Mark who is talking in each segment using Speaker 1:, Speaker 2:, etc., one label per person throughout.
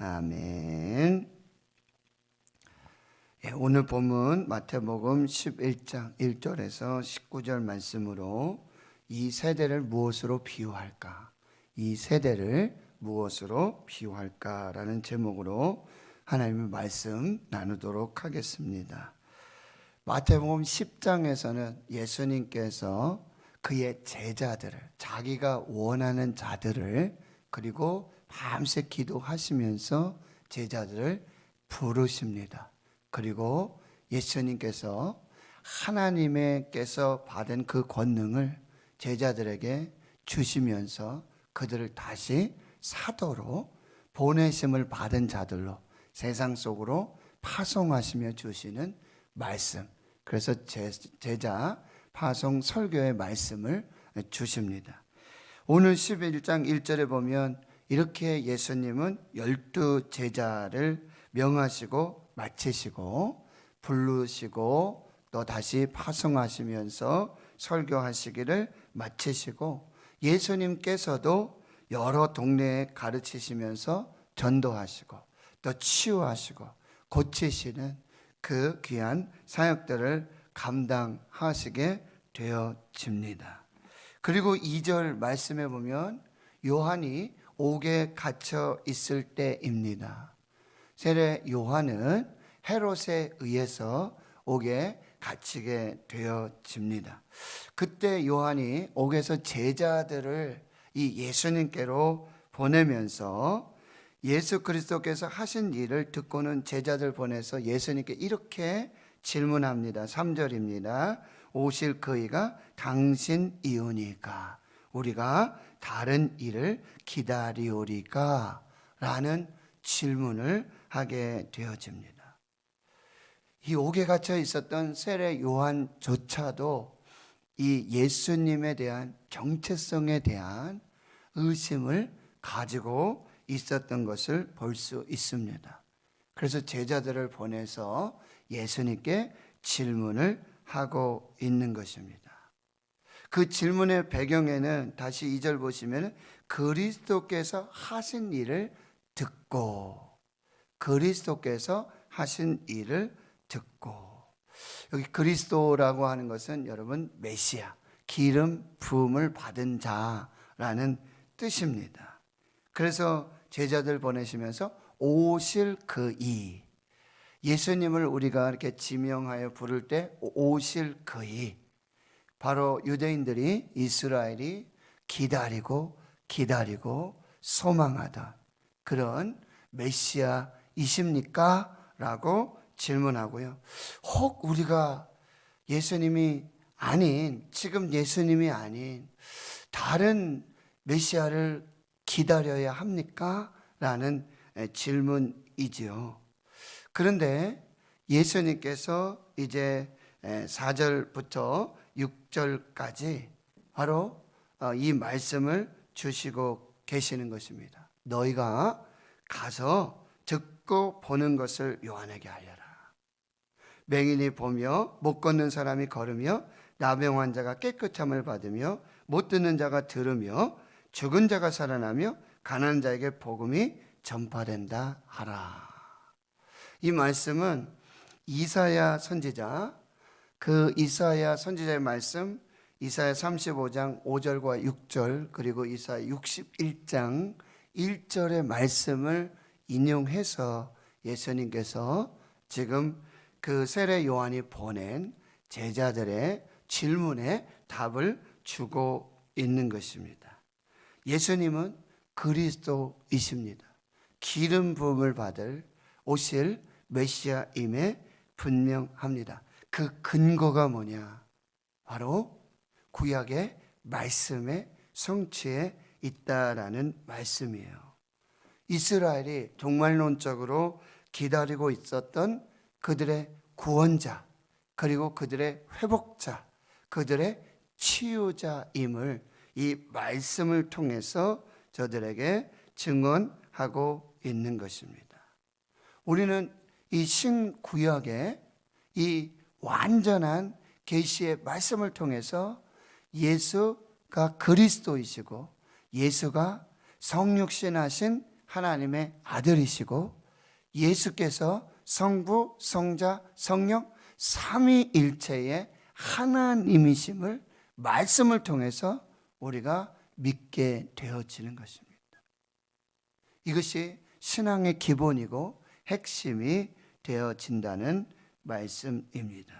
Speaker 1: 아멘. 예, 오늘 본문 마태복음 11장 1절에서 19절 말씀으로 이 세대를 무엇으로 비유할까? 이 세대를 무엇으로 비유할까라는 제목으로 하나님의 말씀 나누도록 하겠습니다. 마태복음 10장에서는 예수님께서 그의 제자들을 자기가 원하는 자들을 그리고 밤새 기도하시면서 제자들을 부르십니다. 그리고 예수님께서 하나님께서 받은 그 권능을 제자들에게 주시면서 그들을 다시 사도로 보내심을 받은 자들로 세상 속으로 파송하시며 주시는 말씀. 그래서 제, 제자 파송 설교의 말씀을 주십니다. 오늘 11장 1절에 보면 이렇게 예수님은 열두 제자를 명하시고 마치시고 부르시고 또 다시 파송하시면서 설교하시기를 마치시고 예수님께서도 여러 동네에 가르치시면서 전도하시고 또 치유하시고 고치시는 그 귀한 사역들을 감당하시게 되어집니다. 그리고 2절 말씀에 보면 요한이 옥에 갇혀 있을 때입니다. 세례 요한은 헤롯에 의해서 옥에 갇히게 되어집니다. 그때 요한이 옥에서 제자들을 이 예수님께로 보내면서 예수 그리스도께서 하신 일을 듣고는 제자들 보내서 예수님께 이렇게 질문합니다. 3절입니다. 오실 그이가 당신이오니까 우리가 다른 일을 기다리오리까 라는 질문을 하게 되어집니다. 이 옥에 갇혀 있었던 세례 요한조차도 이 예수님에 대한 정체성에 대한 의심을 가지고 있었던 것을 볼 수 있습니다. 그래서 제자들을 보내서 예수님께 질문을 하고 있는 것입니다. 그 질문의 배경에는 다시 2절 보시면 그리스도께서 하신 일을 듣고 그리스도께서 하신 일을 듣고. 여기 그리스도라고 하는 것은 여러분 메시아 기름 부음을 받은 자라는 뜻입니다. 그래서 제자들 보내시면서 오실 그이. 예수님을 우리가 이렇게 지명하여 부를 때 오실 그이 바로 유대인들이 이스라엘이 기다리고 기다리고 소망하던 그런 메시아이십니까? 라고 질문하고요. 혹 우리가 예수님이 아닌 지금 예수님이 아닌 다른 메시아를 기다려야 합니까? 라는 질문이지요. 그런데 예수님께서 이제 4절부터 6절까지 바로 어, 이 말씀을 주시고 계시는 것입니다. 너희가 가서 듣고 보는 것을 요한에게 알려라. 맹인이 보며 못 걷는 사람이 걸으며 나병 환자가 깨끗함을 받으며 못 듣는 자가 들으며 죽은 자가 살아나며 가난한 자에게 복음이 전파된다 하라. 이 말씀은 이사야 선지자 그 이사야 선지자의 말씀 이사야 35장 5절과 6절 그리고 이사야 61장 1절의 말씀을 인용해서 예수님께서 지금 그 세례 요한이 보낸 제자들의 질문에 답을 주고 있는 것입니다. 예수님은 그리스도이십니다. 기름 부음을 받을 오실 메시아임에 분명합니다. 그 근거가 뭐냐? 바로 구약의 말씀의 성취에 있다라는 말씀이에요. 이스라엘이 종말론적으로 기다리고 있었던 그들의 구원자, 그리고 그들의 회복자, 그들의 치유자임을 이 말씀을 통해서 저들에게 증언하고 있는 것입니다. 우리는 이 신구약의 이 완전한 계시의 말씀을 통해서 예수가 그리스도이시고 예수가 성육신하신 하나님의 아들이시고 예수께서 성부, 성자, 성령 삼위일체의 하나님이심을 말씀을 통해서 우리가 믿게 되어지는 것입니다. 이것이 신앙의 기본이고 핵심이 되어진다는 말씀입니다.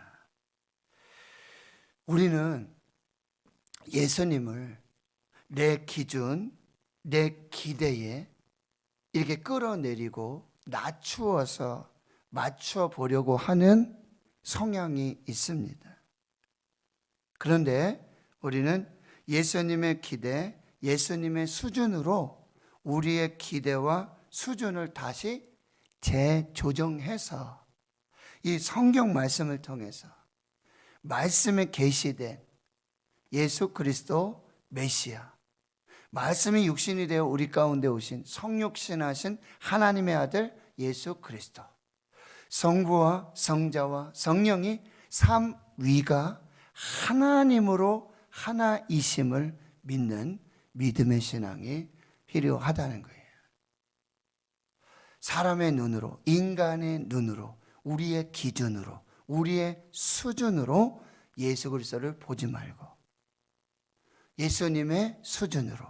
Speaker 1: 우리는 예수님을 내 기준, 내 기대에 이렇게 끌어내리고 낮추어서 맞춰 보려고 하는 성향이 있습니다. 그런데 우리는 예수님의 기대, 예수님의 수준으로 우리의 기대와 수준을 다시 재조정해서 이 성경 말씀을 통해서 말씀에 계시된 예수 그리스도 메시아 말씀이 육신이 되어 우리 가운데 오신 성육신하신 하나님의 아들 예수 그리스도 성부와 성자와 성령이 삼위가 하나님으로 하나이심을 믿는 믿음의 신앙이 필요하다는 거예요. 사람의 눈으로, 인간의 눈으로, 우리의 기준으로, 우리의 수준으로 예수 그리스도를 보지 말고 예수님의 수준으로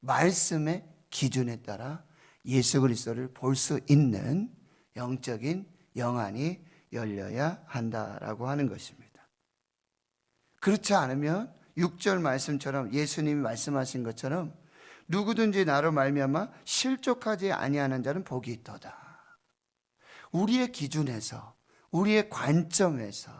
Speaker 1: 말씀의 기준에 따라 예수 그리스도를 볼 수 있는 영적인 영안이 열려야 한다라고 하는 것입니다. 그렇지 않으면 6절 말씀처럼 예수님이 말씀하신 것처럼 누구든지 나로 말미암아 실족하지 아니하는 자는 복이 있도다. 우리의 기준에서 우리의 관점에서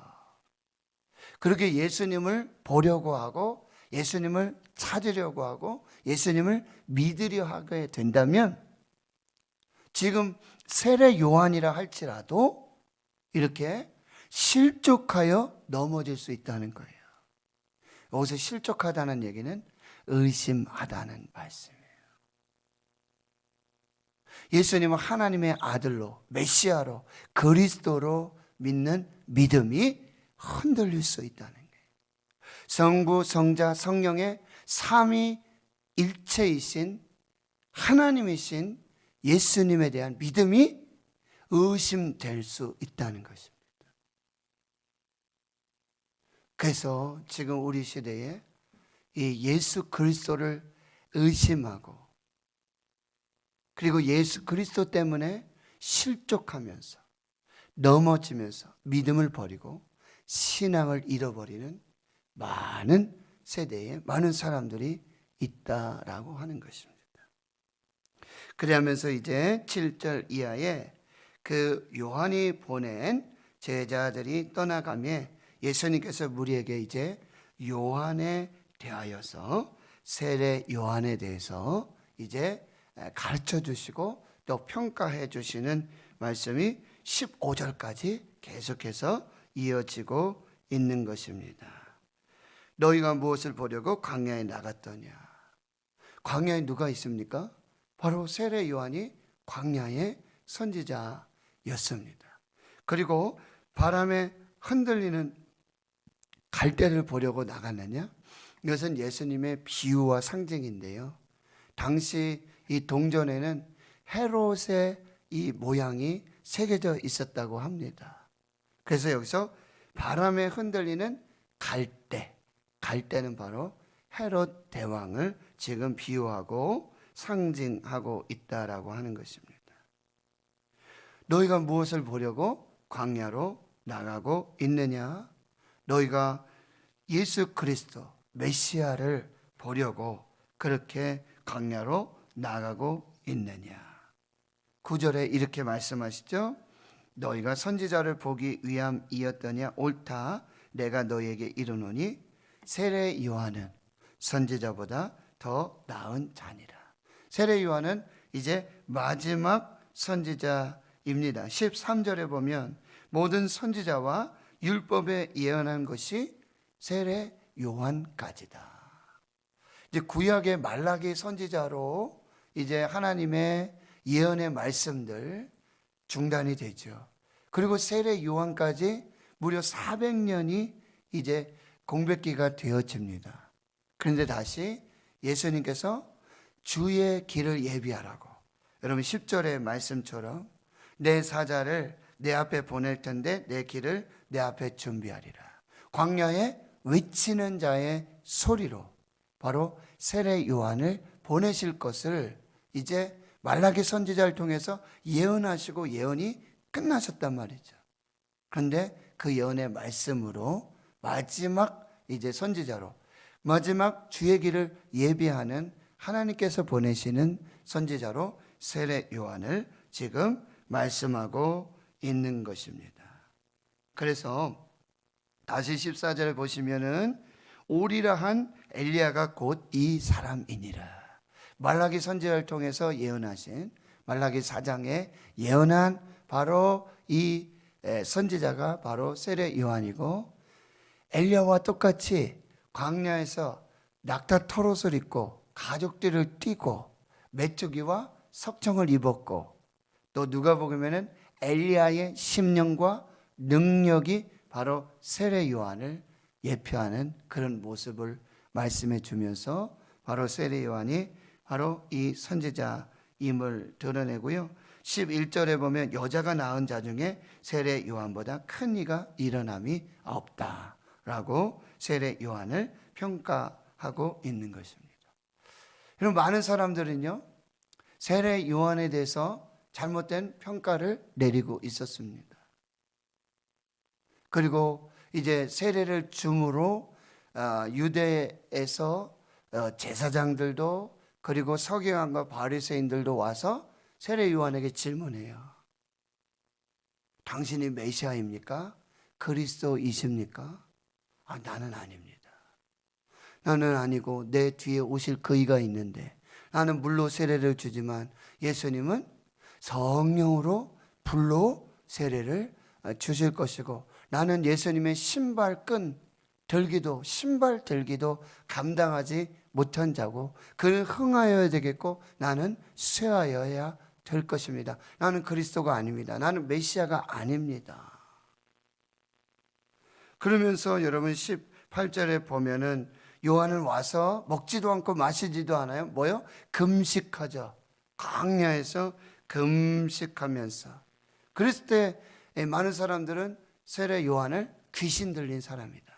Speaker 1: 그렇게 예수님을 보려고 하고 예수님을 찾으려고 하고 예수님을 믿으려 하게 된다면 지금 세례 요한이라 할지라도 이렇게 실족하여 넘어질 수 있다는 거예요. 여기서 실족하다는 얘기는 의심하다는 말씀이에요. 예수님은 하나님의 아들로 메시아로 그리스도로 믿는 믿음이 흔들릴 수 있다는 거예요. 성부, 성자, 성령의 삼위 일체이신 하나님이신 예수님에 대한 믿음이 의심될 수 있다는 것입니다. 그래서 지금 우리 시대에 이 예수 그리스도를 의심하고 그리고 예수 그리스도 때문에 실족하면서 넘어지면서 믿음을 버리고 신앙을 잃어버리는 많은 세대에 많은 사람들이 있다라고 하는 것입니다. 그러면서 이제 7절 이하에 그 요한이 보낸 제자들이 떠나가며 예수님께서 우리에게 이제 요한에 대하여서 세례 요한에 대해서 이제 가르쳐 주시고 또 평가해 주시는 말씀이 15절까지 계속해서 이어지고 있는 것입니다. 너희가 무엇을 보려고 광야에 나갔더냐? 광야에 누가 있습니까? 바로 세례 요한이 광야의 선지자였습니다. 그리고 바람에 흔들리는 갈대를 보려고 나갔느냐? 이것은 예수님의 비유와 상징인데요. 당시 이 동전에는 헤롯의 이 모양이 새겨져 있었다고 합니다. 그래서 여기서 바람에 흔들리는 갈대, 갈대는 바로 헤롯 대왕을 지금 비유하고 상징하고 있다라고 하는 것입니다. 너희가 무엇을 보려고 광야로 나가고 있느냐? 너희가 예수 그리스도 메시아를 보려고 그렇게 광야로 나가고 있느냐? 구절에 이렇게 말씀하시죠. 너희가 선지자를 보기 위함이었더냐 옳다 내가 너희에게 이르노니 세례 요한은 선지자보다 더 나은 자니라. 세례 요한은 이제 마지막 선지자입니다. 13절에 보면 모든 선지자와 율법에 예언한 것이 세례 요한까지다. 이제 구약의 말라기 선지자로 이제 하나님의 예언의 말씀들 중단이 되죠. 그리고 세례 요한까지 무려 400년이 이제 공백기가 되어집니다. 그런데 다시 예수님께서 주의 길을 예비하라고 여러분 10절의 말씀처럼 내 사자를 내 앞에 보낼 텐데 내 길을 내 앞에 준비하리라. 광야에 외치는 자의 소리로 바로 세례 요한을 보내실 것을 이제 말라기 선지자를 통해서 예언하시고 예언이 끝나셨단 말이죠. 그런데 그 예언의 말씀으로 마지막 이제 선지자로 마지막 주의 길을 예비하는 하나님께서 보내시는 선지자로 세례 요한을 지금 말씀하고 있는 것입니다. 그래서 다시 14절에 보시면은 오리라 한 엘리야가 곧 이 사람이니라. 말라기 선지자를 통해서 예언하신 말라기 사장에 예언한 바로 이 에, 선지자가 바로 세례 요한이고 엘리야와 똑같이 광야에서 낙타 털옷을 입고 가족들을 띠고 메뚜기와 석청을 입었고 또 누가 보면은 엘리야의 심령과 능력이 바로 세례 요한을 예표하는 그런 모습을 말씀해 주면서 바로 세례 요한이 바로 이 선지자임을 드러내고요. 11절에 보면 여자가 낳은 자 중에 세례 요한보다 큰 이가 일어남이 없다라고 세례 요한을 평가하고 있는 것입니다. 여러분 많은 사람들은요. 세례 요한에 대해서 잘못된 평가를 내리고 있었습니다. 그리고 이제 세례를 줌으로 어, 유대에서 어, 제사장들도 그리고 서기관과 바리새인들도 와서 세례 요한에게 질문해요. 당신이 메시아입니까? 그리스도이십니까? 아, 나는 아닙니다. 나는 아니고 내 뒤에 오실 그이가 있는데 나는 물로 세례를 주지만 예수님은 성령으로 불로 세례를 주실 것이고 나는 예수님의 신발끈 들기도 신발 들기도 감당하지 못한 자고 그는 흥하여야 되겠고 나는 쇠하여야 될 것입니다. 나는 그리스도가 아닙니다. 나는 메시아가 아닙니다. 그러면서 여러분 18절에 보면은 요한은 와서 먹지도 않고 마시지도 않아요. 뭐요? 금식하죠. 광야에서 금식하면서. 그랬을 때 많은 사람들은 세례 요한을 귀신 들린 사람이다.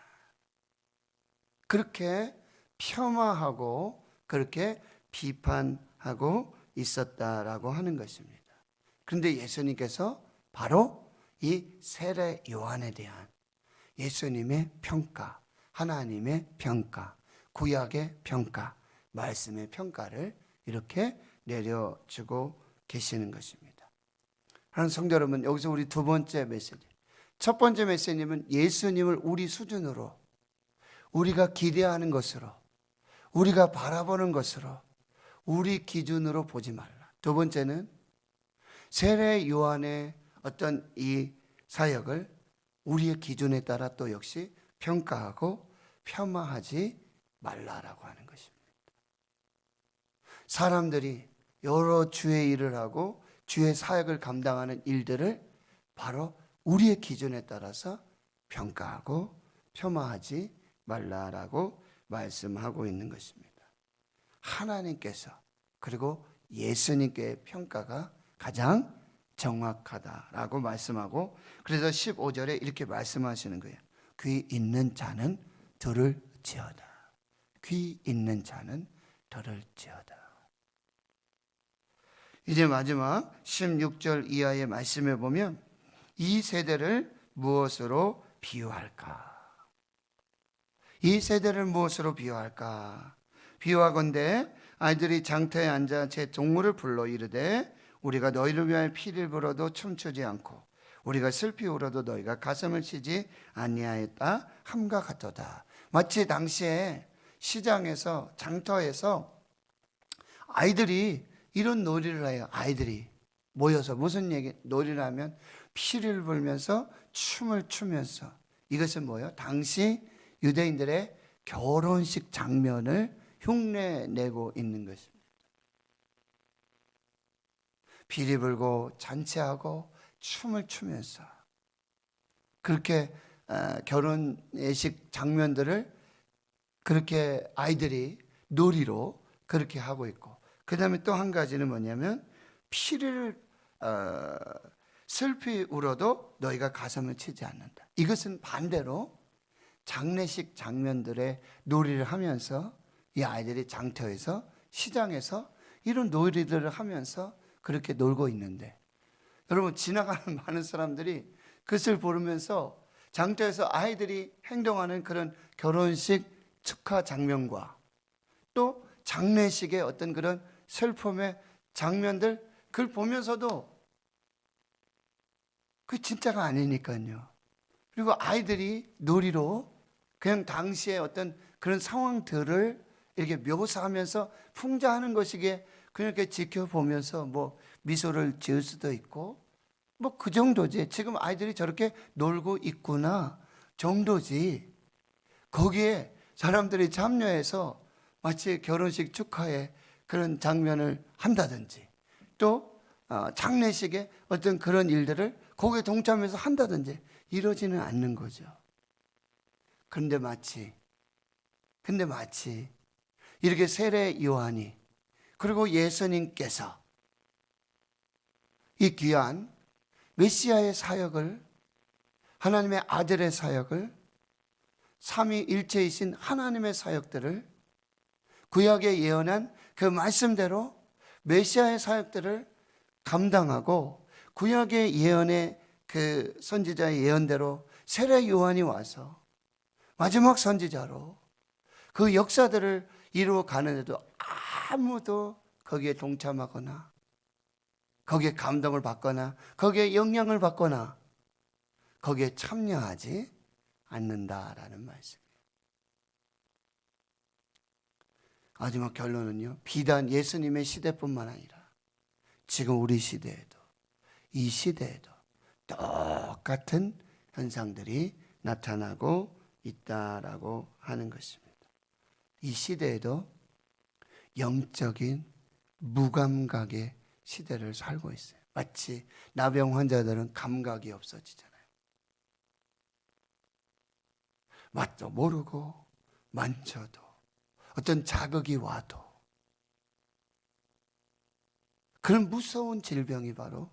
Speaker 1: 그렇게 폄하하고 그렇게 비판하고 있었다라고 하는 것입니다. 그런데 예수님께서 바로 이 세례 요한에 대한 예수님의 평가, 하나님의 평가, 구약의 평가, 말씀의 평가를 이렇게 내려주고 계시는 것입니다. 하는 성도 여러분, 여기서 우리 두 번째 메시지. 첫 번째 메시지는 예수님을 우리 수준으로, 우리가 기대하는 것으로, 우리가 바라보는 것으로, 우리 기준으로 보지 말라. 두 번째는 세례 요한의 어떤 이 사역을 우리의 기준에 따라 또 역시 평가하고 폄하하지 말라라고 하는 것입니다. 사람들이 여러 주의 일을 하고 주의 사역을 감당하는 일들을 바로 우리의 기준에 따라서 평가하고 폄하하지 말라라고 말씀하고 있는 것입니다. 하나님께서 그리고 예수님께의 평가가 가장 정확하다라고 말씀하고 그래서 15절에 이렇게 말씀하시는 거예요. 귀 있는 자는 들을 지어다. 귀 있는 자는 들을 지어다. 이제 마지막 16절 이하의 말씀에 보면 이 세대를 무엇으로 비유할까? 이 세대를 무엇으로 비유할까? 비유하건대 아이들이 장터에 앉아 제 동물을 불러 이르되 우리가 너희를 위하여 피를 불어도 춤추지 않고 우리가 슬피 울어도 너희가 가슴을 치지 아니하였다 함과 같도다. 마치 당시에 시장에서 장터에서 아이들이 이런 놀이를 해요. 아이들이 모여서 무슨 얘기 놀이를 하면 피를 불면서 춤을 추면서 이것은 뭐예요? 당시 유대인들의 결혼식 장면을 흉내 내고 있는 것입니다. 비리 불고 잔치하고 춤을 추면서 그렇게 어, 결혼식 장면들을 그렇게 아이들이 놀이로 그렇게 하고 있고 그 다음에 또 한 가지는 뭐냐면 피를 어, 슬피 울어도 너희가 가슴을 치지 않는다. 이것은 반대로 장례식 장면들의 놀이를 하면서 이 아이들이 장터에서 시장에서 이런 놀이들을 하면서 그렇게 놀고 있는데 여러분 지나가는 많은 사람들이 그것을 보면서 장터에서 아이들이 행동하는 그런 결혼식 축하 장면과 또 장례식의 어떤 그런 슬픔의 장면들 그걸 보면서도 그 진짜가 아니니까요. 그리고 아이들이 놀이로 그냥 당시의 어떤 그런 상황들을 이렇게 묘사하면서 풍자하는 것이기에 그렇게 지켜보면서 뭐 미소를 지을 수도 있고 뭐 그 정도지. 지금 아이들이 저렇게 놀고 있구나 정도지. 거기에 사람들이 참여해서 마치 결혼식 축하에 그런 장면을 한다든지 또 어, 장례식에 어떤 그런 일들을 거기에 동참해서 한다든지 이러지는 않는 거죠. 그런데 마치 근데 마치 이렇게 세례 요한이 그리고 예수님께서 이 귀한 메시아의 사역을 하나님의 아들의 사역을 삼위일체이신 하나님의 사역들을 구약에 예언한 그 말씀대로 메시아의 사역들을 감당하고 구약의 예언의 그 선지자의 예언대로 세례 요한이 와서 마지막 선지자로 그 역사들을 이루어 가는데도 아무도 거기에 동참하거나 거기에 감동을 받거나 거기에 영향을 받거나 거기에 참여하지 않는다라는 말씀이에요. 마지막 결론은요. 비단 예수님의 시대뿐만 아니라 지금 우리 시대에도 이 시대에도 똑같은 현상들이 나타나고 있다라고 하는 것입니다. 이 시대에도 영적인 무감각의 시대를 살고 있어요. 마치 나병 환자들은 감각이 없어지잖아요. 맛도 모르고 만져도 어떤 자극이 와도 그런 무서운 질병이 바로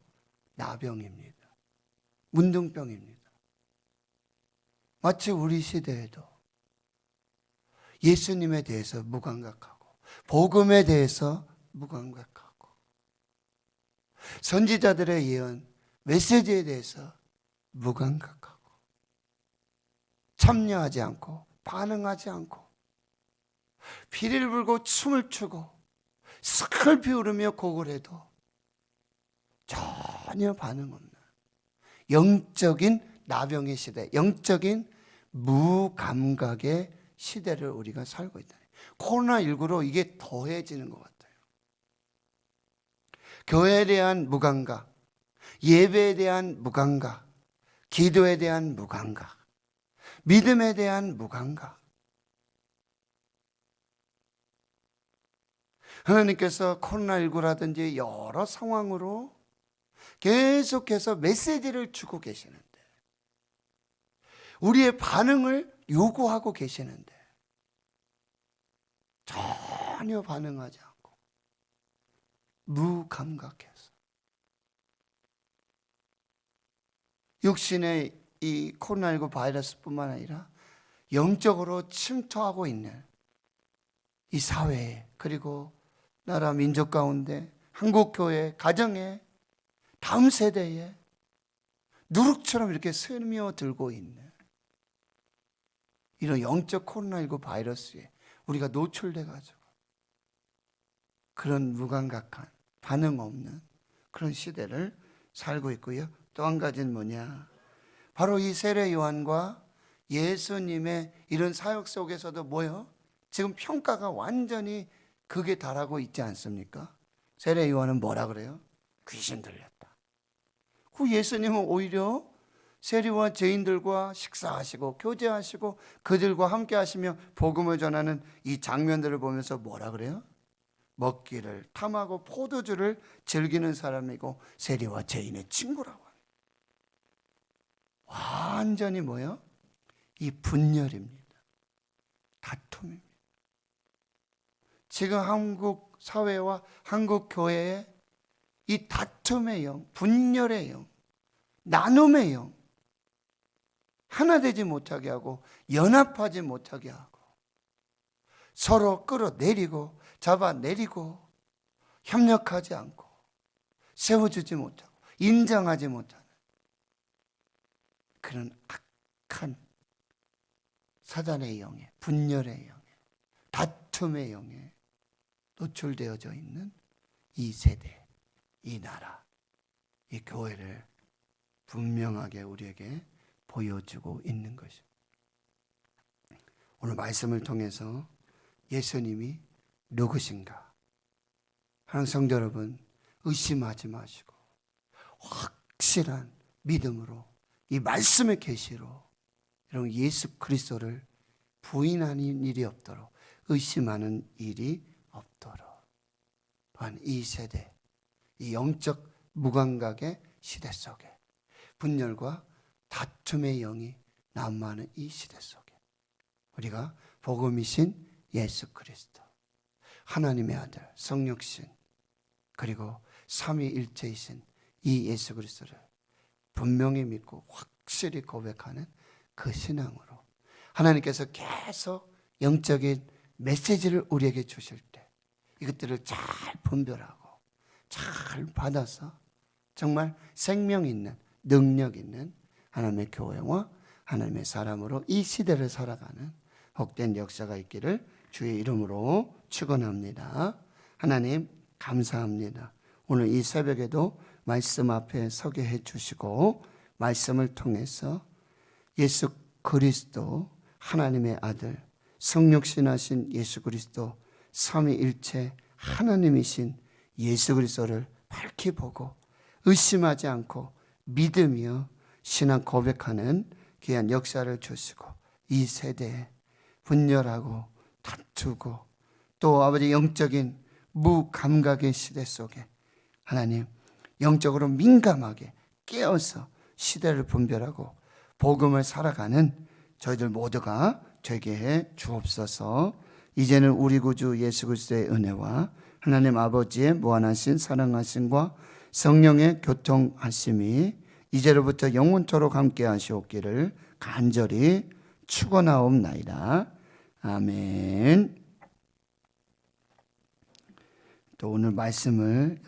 Speaker 1: 나병입니다. 문둥병입니다. 마치 우리 시대에도 예수님에 대해서 무감각하고 복음에 대해서 무감각하고 선지자들의 예언 메시지에 대해서 무감각하고 참여하지 않고 반응하지 않고 피리를 불고 춤을 추고 슬피 울으며 곡을 해도 전혀 반응 없는 영적인 나병의 시대, 영적인 무감각의 시대를 우리가 살고 있다. 코로나19로 이게 더해지는 것 같아요. 교회에 대한 무감각, 예배에 대한 무감각, 기도에 대한 무감각, 믿음에 대한 무감각. 하나님께서 코로나19라든지 여러 상황으로 계속해서 메시지를 주고 계시는데, 우리의 반응을 요구하고 계시는데, 전혀 반응하지 않고, 무감각해서. 육신의 이 코로나19 바이러스뿐만 아니라 영적으로 침투하고 있는 이 사회에 그리고 나라 민족 가운데 한국 교회 가정에 다음 세대에 누룩처럼 이렇게 스며 들고 있는 이런 영적 코로나19 바이러스에 우리가 노출돼 가지고 그런 무감각한 반응 없는 그런 시대를 살고 있고요. 또 한 가지는 뭐냐? 바로 이 세례 요한과 예수님의 이런 사역 속에서도 뭐요? 지금 평가가 완전히 극에 달하고 있지 않습니까? 세례 요한은 뭐라 그래요? 귀신 들렸다. 그 예수님은 오히려 세리와 죄인들과 식사하시고 교제하시고 그들과 함께 하시며 복음을 전하는 이 장면들을 보면서 뭐라 그래요? 먹기를 탐하고 포도주를 즐기는 사람이고 세리와 죄인의 친구라고. 완전히 뭐요? 이 분열입니다. 다툼입니다. 지금 한국 사회와 한국 교회에 이 다툼의 영, 분열의 영, 나눔의 영, 하나 되지 못하게 하고 연합하지 못하게 하고 서로 끌어내리고 잡아내리고 협력하지 않고 세워주지 못하고 인정하지 못하는 그런 악한 사단의 영에 분열의 영에 다툼의 영에 노출되어져 있는 이 세대, 이 나라, 이 교회를 분명하게 우리에게 보여주고 있는 것입니다. 오늘 말씀을 통해서 예수님이 누구신가? 하는 성도 여러분, 의심하지 마시고 확실한 믿음으로 이 말씀의 계시로 여러분 예수 그리스도를 부인하는 일이 없도록 의심하는 일이 없도록 또한 이 세대 이 영적 무감각의 시대 속에 분열과 다툼의 영이 난무하는 이 시대 속에 우리가 복음이신 예수 그리스도 하나님의 아들 성육신 그리고 삼위일체이신 이 예수 그리스도를 분명히 믿고 확실히 고백하는 그 신앙으로 하나님께서 계속 영적인 메시지를 우리에게 주실 때 이것들을 잘 분별하고 잘 받아서 정말 생명 있는 능력 있는 하나님의 교회와 하나님의 사람으로 이 시대를 살아가는 복된 역사가 있기를 주의 이름으로 축원합니다. 하나님 감사합니다. 오늘 이 새벽에도 말씀 앞에 서게 해 주시고 말씀을 통해서 예수 그리스도 하나님의 아들 성육신하신 예수 그리스도 삼위일체 하나님이신 예수 그리스도를 밝히 보고 의심하지 않고 믿으며 신앙 고백하는 귀한 역사를 주시고 이 세대에 분열하고 다투고 또 아버지 영적인 무감각의 시대 속에 하나님 영적으로 민감하게 깨어서 시대를 분별하고 복음을 살아가는 저희들 모두가 되게 해 주옵소서. 이제는 우리 구주 예수 그리스도의 은혜와 하나님 아버지의 무한하신 사랑하심과 성령의 교통하심이 이제로부터 영원토록 함께 하시옵기를 간절히 축원하옵나이다. 아멘. 또 오늘 말씀을